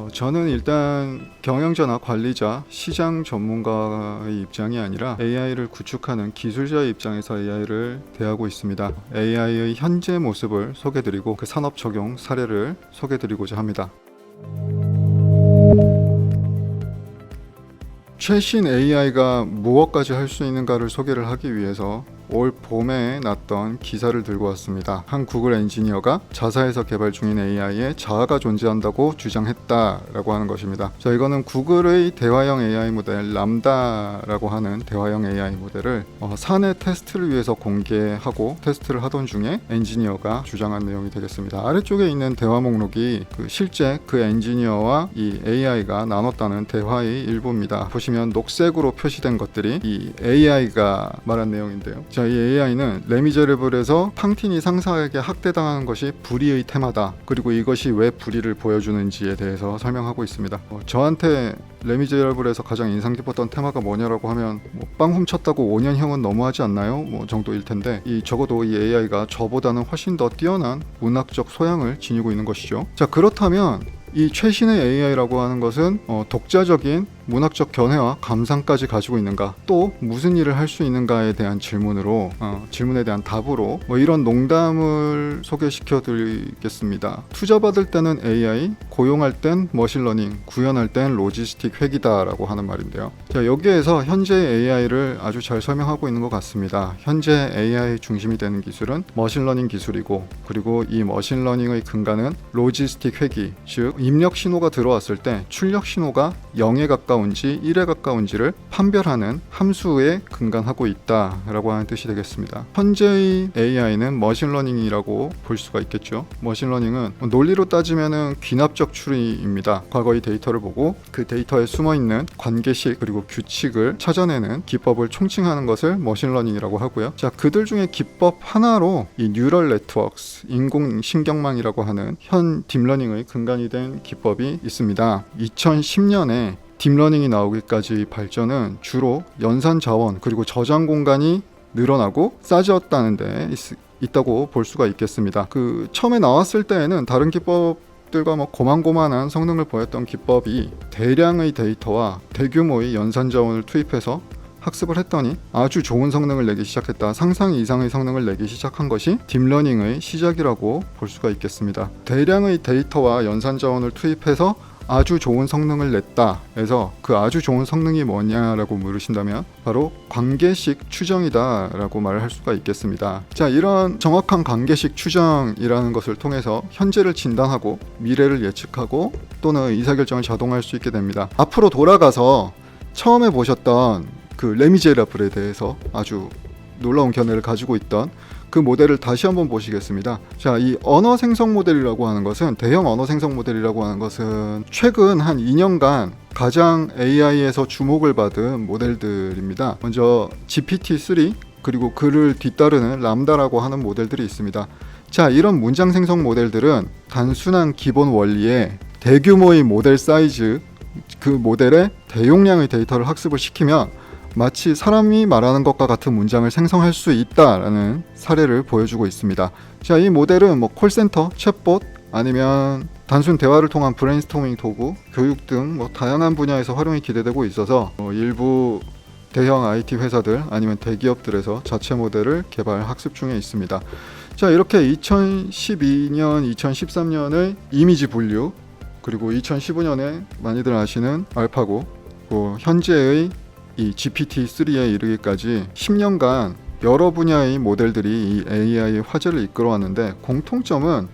어, 저는 일단 경영자나 관리자, 시장 전문가의 입장이 아니라 AI를 구축하는 기술자의 입장에서 AI를 대하고 있습니다. AI의 현재 모습을 소개드리고 그 산업 적용 사례를 소개드리고자 합니다. 최신 AI가 무엇까지 할 수 있는가를 소개를 하기 위해서 올 봄에 났던 기사를 들고 왔습니다. 한 구글 엔지니어가 자사에서 개발 중인 AI에 자아가 존재한다고 주장했다라고 하는 것입니다. 자, 이거는 구글의 대화형 AI 모델 람다라고 하는 대화형 AI 모델을 어, 사내 테스트를 위해서 공개하고 테스트를 하던 중에 엔지니어가 주장한 내용이 되겠습니다. 아래쪽에 있는 대화 목록이 그 실제 그 엔지니어와 이 AI가 나눴다는 대화의 일부입니다. 보시면 녹색으로 표시된 것들이 이 AI가 말한 내용인데요. 자, 이 AI는 레미제르블에서 팡틴이 상사에게 학대당하는 것이 불의의 테마다. 그리고 이것이 왜 불의를 보여주는지에 대해서 설명하고 있습니다. 어, 저한테 레미제라블에서 가장 인상 깊었던 테마가 뭐냐라고 하면 뭐, 빵 훔쳤다고 5년형은 너무하지 않나요? 뭐 정도일 텐데 이 적어도 이 AI가 저보다는 훨씬 더 뛰어난 문학적 소양을 지니고 있는 것이죠. 자 그렇다면 이 최신의 AI라고 하는 것은 어, 독자적인 문학적 견해와 감상까지 가지고 있는가? 또 무슨 일을 할 수 있는가에 대한 질문으로 어, 질문에 대한 답으로 뭐 이런 농담을 소개시켜 드리겠습니다. 투자 받을 때는 AI 고용할 땐 머신러닝 구현할 땐 로지스틱 회기다라고 하는 말인데요. 자 여기에서 현재 AI를 아주 잘 설명하고 있는 것 같습니다. 현재 AI 중심이 되는 기술은 머신러닝 기술이고 그리고 이 머신러닝의 근간은 로지스틱 회기 즉 입력 신호가 들어왔을 때 출력 신호가 0에 가까운 지 1에 가까운지를 판별하는 함수에 근간하고 있다라고 하는 뜻이 되겠습니다. 현재의 AI는 머신러닝이라고 볼 수가 있겠죠. 머신러닝은 논리로 따지면은 귀납적 추리입니다. 과거의 데이터를 보고 그 데이터에 숨어 있는 관계식 그리고 규칙을 찾아내는 기법을 총칭하는 것을 머신러닝이라고 하고요. 자, 그들 중에 기법 하나로 이 뉴럴 네트워크스 인공 신경망이라고 하는 현 딥러닝의 근간이 된 기법이 있습니다. 2010년에 딥러닝이 나오기까지 발전은 주로 연산 자원 그리고 저장 공간이 늘어나고 싸졌다는 데 있, 있다고 볼 수가 있겠습니다. 그 처음에 나왔을 때에는 다른 기법 들과 뭐 고만고만한 성능을 보였던 기법이 대량의 데이터와 대규모의 연산 자원을 투입해서 학습을 했더니 아주 좋은 성능을 내기 시작했다. 상상 이상의 성능을 내기 시작한 것이 딥러닝의 시작이라고 볼 수가 있겠습니다. 대량의 데이터와 연산 자원을 투입해서 아주 좋은 성능을 냈다. 해서 그 아주 좋은 성능이 뭐냐라고 물으신다면 바로 관계식 추정이다 라고 말을 할 수가 있겠습니다. 자, 이런 정확한 관계식 추정이라는 것을 통해서 현재를 진단하고 미래를 예측하고 또는 의사결정을 자동화할 수 있게 됩니다. 앞으로 돌아가서 처음에 보셨던 그 레미제라블에 대해서 아주 놀라운 견해를 가지고 있던 그 모델을 다시 한번 보시겠습니다. 자, 이 언어 생성 모델이라고 하는 것은 대형 언어 생성 모델이라고 하는 것은 최근 한 2년간 가장 AI에서 주목을 받은 모델들입니다. 먼저 GPT-3 그리고 그를 뒤따르는 람다라고 하는 모델들이 있습니다. 자, 이런 문장 생성 모델들은 단순한 기본 원리에 대규모의 모델 사이즈 그 모델에 대용량의 데이터를 학습을 시키면 마치 사람이 말하는 것과 같은 문장을 생성할 수 있다라는 사례를 보여주고 있습니다. 자, 이 모델은 뭐 콜센터, 챗봇 아니면 단순 대화를 통한 브레인스토밍 도구, 교육 등 뭐 다양한 분야에서 활용이 기대되고 있어서 어, 일부 대형 IT 회사들 아니면 대기업들에서 자체 모델을 개발 학습 중에 있습니다. 자, 이렇게 2012년, 2013년의 이미지 분류 그리고 2015년에 많이들 아시는 알파고, 그 현재의 이 GPT-3에 이르기까지 10년간 여러 분야의 모델들이 이 AI의 화제를 이끌어왔는데 공통점은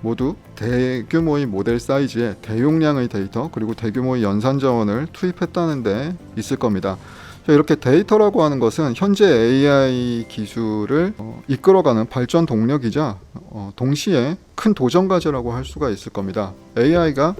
모두 대규모의 모델 사이즈에 대용량의 데이터 그리고 대규모의 연산 자원을 투입했다는 데 있을 겁니다. 자, 이렇게 데이터라고 하는 것은 현재 AI 기술을 어, 이끌어가는 발전 동력이자 어, 동시에 큰 도전 과제라고 할 수가 있을 겁니다. AI가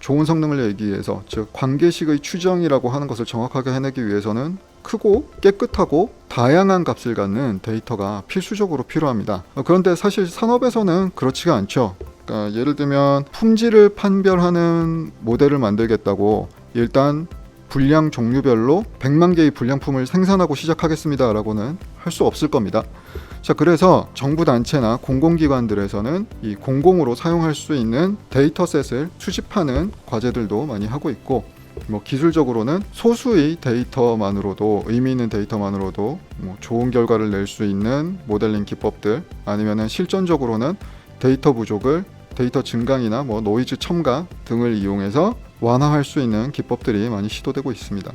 좋은 성능을 내기 위해서 즉 관계식의 추정이라고 하는 것을 정확하게 해내기 위해서는 크고 깨끗하고 다양한 값을 갖는 데이터가 필수적으로 필요합니다. 어, 그런데 사실 산업에서는 그렇지가 않죠. 그러니까 예를 들면 품질을 판별하는 모델을 만들겠다고 일단 분량 종류별로 100만 개의 분량품을 생산하고 시작하겠습니다라고는 할 수 없을 겁니다. 자, 그래서 정부 단체나 공공기관들에서는 이 공공으로 사용할 수 있는 데이터셋을 수집하는 과제들도 많이 하고 있고 뭐 기술적으로는 소수의 데이터만으로도 의미 있는 데이터만으로도 뭐 좋은 결과를 낼 수 있는 모델링 기법들 아니면은 실전적으로는 데이터 부족을 데이터 증강이나 뭐 노이즈 첨가 등을 이용해서 완화할 수 있는 기법들이 많이 시도되고 있습니다.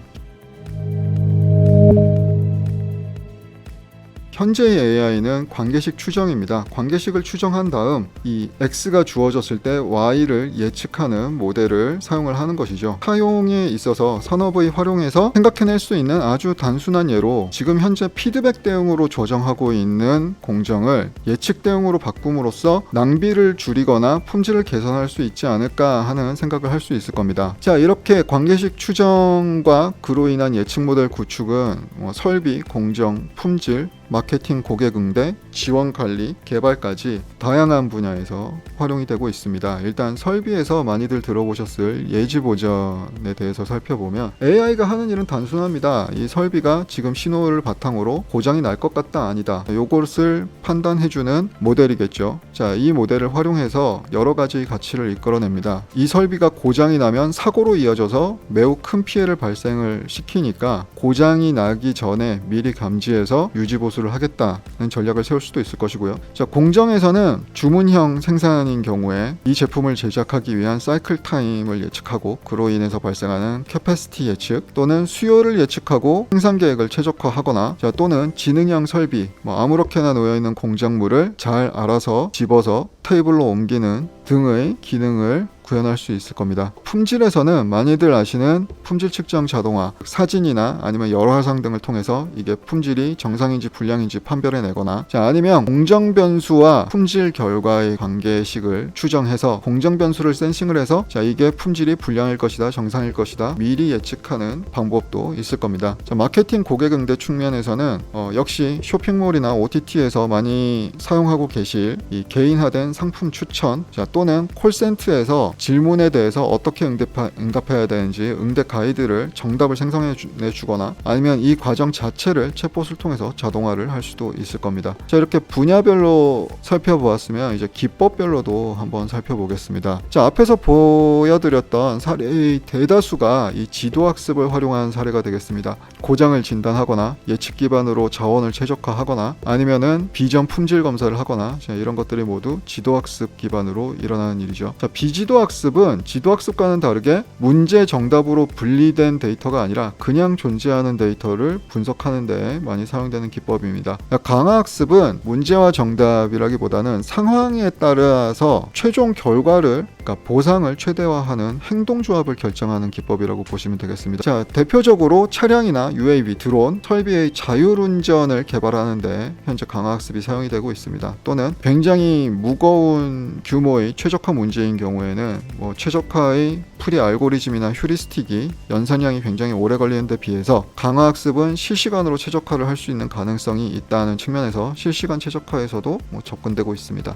현재의 AI는 관계식 추정입니다. 관계식을 추정한 다음 이 X가 주어졌을 때 Y를 예측하는 모델을 사용을 하는 것이죠. 사용에 있어서 산업의 활용에서 생각해낼 수 있는 아주 단순한 예로 지금 현재 피드백 대응으로 조정하고 있는 공정을 예측 대응으로 바꿈으로써 낭비를 줄이거나 품질을 개선할 수 있지 않을까 하는 생각을 할 수 있을 겁니다. 자, 이렇게 관계식 추정과 그로 인한 예측 모델 구축은 뭐 설비, 공정, 품질, 마케팅 고객 응대, 지원 관리, 개발까지 다양한 분야에서 활용이 되고 있습니다. 일단 설비에서 많이들 들어보셨을 예지 보전에 대해서 살펴보면 AI가 하는 일은 단순합니다. 이 설비가 지금 신호를 바탕으로 고장이 날 것 같다 아니다. 요것을 판단해주는 모델이겠죠. 자, 이 모델을 활용해서 여러 가지 가치를 이끌어냅니다. 이 설비가 고장이 나면 사고로 이어져서 매우 큰 피해를 발생을 시키니까 고장이 나기 전에 미리 감지해서 유지 보수 를 하겠다는 전략을 세울 수도 있을 것이고요. 자, 공정에서는 주문형 생산인 경우에 이 제품을 제작하기 위한 사이클 타임을 예측하고 그로 인해서 발생하는 캐패시티 예측 또는 수요를 예측하고 생산 계획을 최적화하거나 자, 또는 지능형 설비 뭐 아무렇게나 놓여 있는 공작물을 잘 알아서 집어서 테이블로 옮기는 등의 기능을 구현할 수 있을 겁니다. 품질에서는 많이들 아시는 품질 측정 자동화, 사진이나 아니면 여러 화상 등을 통해서 이게 품질이 정상인지 불량인지 판별해 내거나 자, 아니면 공정 변수와 품질 결과의 관계식을 추정해서 공정 변수를 센싱을 해서 자, 이게 품질이 불량일 것이다, 정상일 것이다 미리 예측하는 방법도 있을 겁니다. 자, 마케팅 고객 응대 측면에서는 어, 역시 쇼핑몰이나 OTT에서 많이 사용하고 계실 이 개인화된 상품 추천 자, 또는 콜센터에서 질문에 대해서 어떻게 응답하, 응답해야 되는지 응대 가이드를 정답을 생성해 주, 내주거나 아니면 이 과정 자체를 챗봇을 통해서 자동화를 할 수도 있을 겁니다. 자 이렇게 분야별로 살펴보았으면 이제 기법별로도 한번 살펴보겠습니다. 자 앞에서 보여드렸던 사례의 대다수가 이 지도학습을 활용한 사례가 되겠습니다. 고장을 진단하거나 예측 기반으로 자원을 최적화하거나 아니면은 비전 품질 검사를 하거나 자, 이런 것들이 모두 지도학습 기반으로 일어나는 일이죠. 자 비지도 학습은 지도 학습과는 다르게 문제 정답으로 분리된 데이터가 아니라 그냥 존재하는 데이터를 분석하는 데 많이 사용되는 기법입니다. 강화 학습은 문제와 정답이라기보다는 상황에 따라서 최종 결과를 그러니까 보상을 최대화하는 행동 조합을 결정하는 기법이라고 보시면 되겠습니다. 자, 대표적으로 차량이나 UAV, 드론, 설비의 자율운전을 개발하는데 현재 강화학습이 사용이 되고 있습니다. 또는 굉장히 무거운 규모의 최적화 문제인 경우에는 뭐 최적화의 풀이 알고리즘이나 휴리스틱이 연산량이 굉장히 오래 걸리는 데 비해서 강화학습은 실시간으로 최적화를 할 수 있는 가능성이 있다는 측면에서 실시간 최적화에서도 뭐 접근되고 있습니다.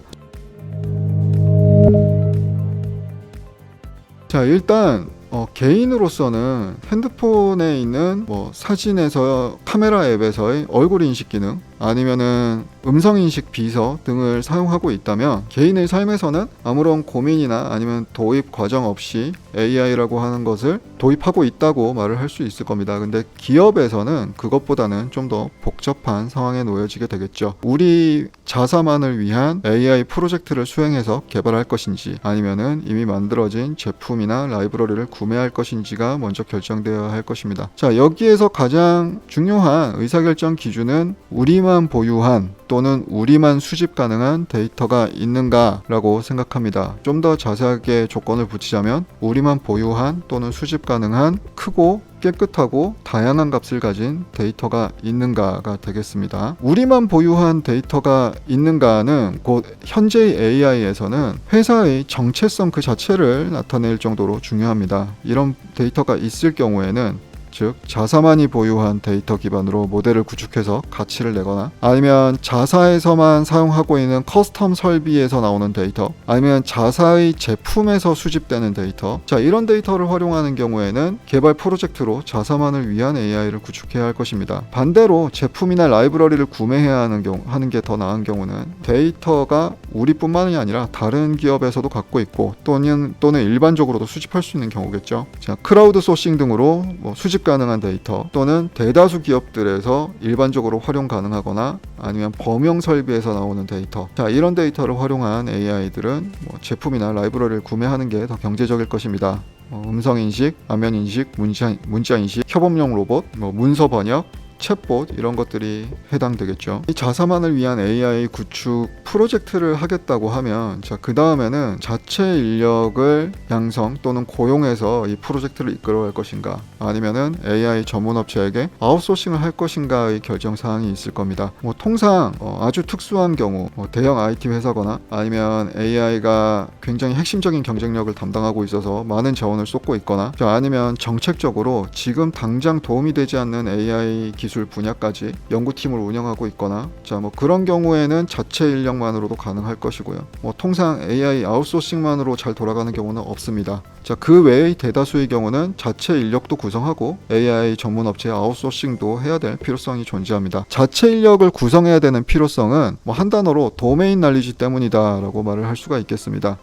자 일단 어, 개인으로서는 핸드폰에 있는 뭐 사진에서 카메라 앱에서의 얼굴 인식 기능 아니면은 음성 인식 비서 등을 사용하고 있다면 개인의 삶에서는 아무런 고민이나 아니면 도입 과정 없이 AI라고 하는 것을 도입하고 있다고 말을 할 수 있을 겁니다. 근데 기업에서는 그것보다는 좀 더 복잡한 상황에 놓여지게 되겠죠. 우리 자사만을 위한 AI 프로젝트를 수행해서 개발할 것인지 아니면은 이미 만들어진 제품이나 라이브러리를 구매할 것인지가 먼저 결정되어야 할 것입니다. 자, 여기에서 가장 중요한 의사결정 기준은 우리만 보유한 또는 우리만 수집 가능한 데이터가 있는가라고 생각합니다. 좀 더 자세하게 조건을 붙이자면 우리만 보유한 또는 수집 가능한 크고 깨끗하고 다양한 값을 가진 데이터가 있는가가 되겠습니다. 우리만 보유한 데이터가 있는가는 곧 현재의 AI에서는 회사의 정체성 그 자체를 나타낼 정도로 중요합니다. 이런 데이터가 있을 경우에는 즉 자사만이 보유한 데이터 기반으로 모델을 구축해서 가치를 내거나 아니면 자사에서만 사용하고 있는 커스텀 설비에서 나오는 데이터 아니면 자사의 제품에서 수집되는 데이터. 자 이런 데이터를 활용하는 경우에는 개발 프로젝트로 자사만을 위한 AI를 구축해야 할 것입니다. 반대로 제품이나 라이브러리를 구매해야 하는 경우 하는 게 더 나은 경우는 데이터가 우리뿐만이 아니라 다른 기업에서도 갖고 있고 또는 또는 일반적으로도 수집할 수 있는 경우겠죠. 자, 크라우드 소싱 등으로 뭐 수집 가능한 데이터 또는 대다수 기업들에서 일반적으로 활용 가능하거나 아니면 범용 설비에서 나오는 데이터. 자, 이런 데이터를 활용한 AI들은 뭐 제품이나 라이브러리를 구매하는 게 더 경제적일 것입니다. 어, 음성 인식, 화면 인식, 문자, 문자 인식, 협업용 로봇, 뭐 문서 번역, 챗봇 이런 것들이 해당되겠죠. 이 자사만을 위한 AI 구축 프로젝트를 하겠다고 하면 자, 그 다음에는 자체 인력을 양성 또는 고용해서 이 프로젝트를 이끌어갈 것인가 아니면은 AI 전문 업체에게 아웃소싱을 할 것인가의 결정 사항이 있을 겁니다. 뭐 통상 어, 아주 특수한 경우 뭐 대형 IT 회사거나 아니면 AI가 굉장히 핵심적인 경쟁력을 담당하고 있어서 많은 자원을 쏟고 있거나 자, 아니면 정책적으로 지금 당장 도움이 되지 않는 AI 기술 분야까지 연구팀을 운영하고 있거나 자 뭐 그런 경우에는 자체 인력만으로도 가능할 것이고요. 뭐 통상 AI 아웃소싱만으로 잘 돌아가는 경우는 없습니다. 자 그 외의 대다수의 경우는 자체 인력도 구성하고 AI 전문 업체 아웃소싱도 해야 될 필요성이 존재합니다. 자체 인력을 구성해야 되는 필요성은 뭐 한 단어로 도메인 날리지 때문이다라고 말을 할 수가 있겠습니다.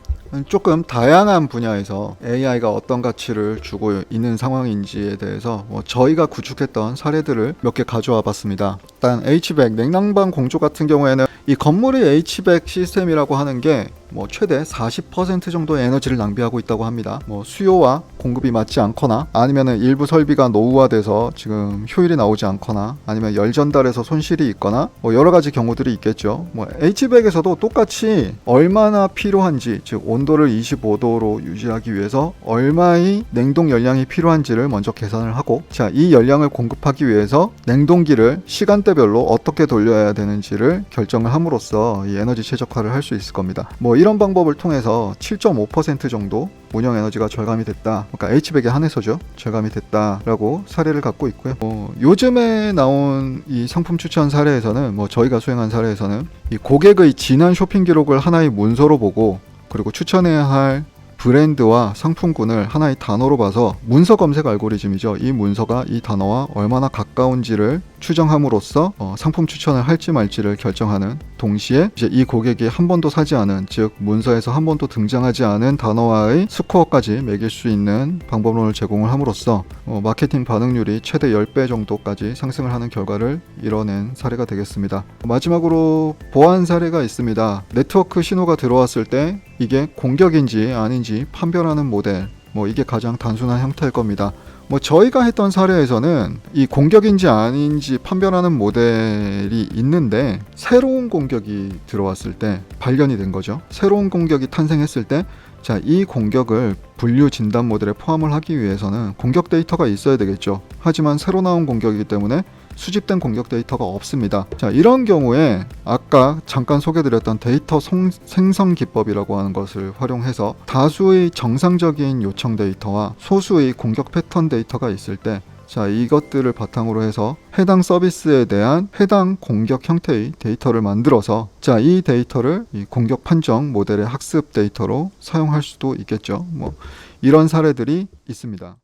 조금 다양한 분야에서 AI가 어떤 가치를 주고 있는 상황인지에 대해서 뭐 저희가 구축했던 사례들을 몇 개 가져와 봤습니다. 일단 H백 냉난방 공조 같은 경우에는 이 건물의 H백 시스템이라고 하는 게뭐 최대 40% 정도의 에너지를 낭비하고 있다고 합니다. 뭐 수요와 공급이 맞지 않거나 아니면은 일부 설비가 노후화돼서 지금 효율이 나오지 않거나 아니면 열 전달에서 손실이 있거나 뭐 여러 가지 경우들이 있겠죠. 뭐 H백에서도 똑같이 얼마나 필요한지 즉 온도를 25도로 유지하기 위해서 얼마의 냉동 열량이 필요한지를 먼저 계산을 하고 자 이 열량을 공급하기 위해서 냉동기를 시간대별로 어떻게 돌려야 되는지를 결정을 함으로써 이 에너지 최적화를 할 수 있을 겁니다. 뭐 이런 방법을 통해서 7.5% 정도 운영 에너지가 절감이 됐다. 그러니까 H백에 한해서죠. 절감이 됐다라고 사례를 갖고 있고요. 뭐 요즘에 나온 이 상품 추천 사례에서는 뭐 저희가 수행한 사례에서는 이 고객의 지난 쇼핑 기록을 하나의 문서로 보고 그리고 추천해야 할 브랜드와 상품군을 하나의 단어로 봐서 문서 검색 알고리즘이죠. 이 문서가 이 단어와 얼마나 가까운지를 추정함으로써 어, 상품 추천을 할지 말지를 결정하는 동시에 이제 이 고객이 한 번도 사지 않은 즉 문서에서 한 번도 등장하지 않은 단어와의 스코어까지 매길 수 있는 방법론을 제공을 함으로써 어, 마케팅 반응률이 최대 10배 정도까지 상승을 하는 결과를 이뤄낸 사례가 되겠습니다. 마지막으로 보안 사례가 있습니다. 네트워크 신호가 들어왔을 때 이게 공격인지 아닌지 판별하는 모델 뭐 이게 가장 단순한 형태일 겁니다. 뭐 저희가 했던 사례에서는 이 공격인지 아닌지 판별하는 모델이 있는데 새로운 공격이 들어왔을 때 발견이 된 거죠. 새로운 공격이 탄생했을 때 자, 이 공격을 분류 진단 모델에 포함을 하기 위해서는 공격 데이터가 있어야 되겠죠. 하지만 새로 나온 공격이기 때문에 수집된 공격 데이터가 없습니다. 자, 이런 경우에 아까 잠깐 소개드렸던 데이터 송- 생성 기법이라고 하는 것을 활용해서 다수의 정상적인 요청 데이터와 소수의 공격 패턴 데이터가 있을 때 자, 이것들을 바탕으로 해서 해당 서비스에 대한 해당 공격 형태의 데이터를 만들어서 자, 이 데이터를 이 공격 판정 모델의 학습 데이터로 사용할 수도 있겠죠. 뭐 이런 사례들이 있습니다.